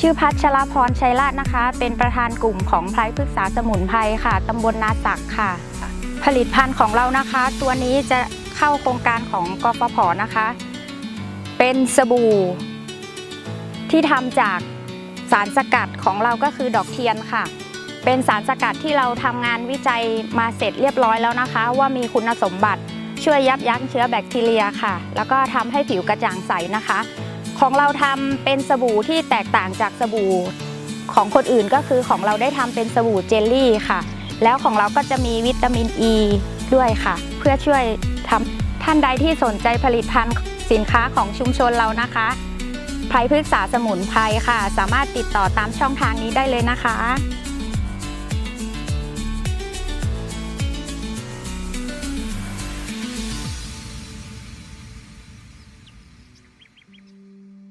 ชื่อพัชรพรชัยราชนะคะ เป็นประธานกลุ่มของไพรพฤกษาสมุนไพรค่ะตำบลนาศักค่ะ ผลิตภัณฑ์ของเรานะคะ ตัวนี้จะเข้าโครงการของกฟผนะคะ เป็นสบู่ ที่ทำจากสารสกัดของเราก็คือดอกเทียนค่ะ เป็นสารสกัดที่เราทำงานวิจัยมาเสร็จเรียบร้อยแล้วนะคะ ว่ามีคุณสมบัติช่วยยับยั้งเชื้อแบคทีเรียค่ะ แล้วก็ทำให้ผิวกระจ่างใสนะคะ ของเราทำเป็นสบู่ที่แตกต่างจากสบู่ของคนอื่นก็คือของเราได้ทำเป็นสบู่เจลลี่ค่ะ แล้วของเราก็จะมีวิตามินอ e ีด้วยค่ะ เพื่อช่วยทำท่านใดที่สนใจผลิตภัณฑ์สินค้าของชุมชนเรานะคะไพรพฤกษาสมุนไพรค่ะ สามารถติดต่อตามช่องทางนี้ได้เลยนะคะ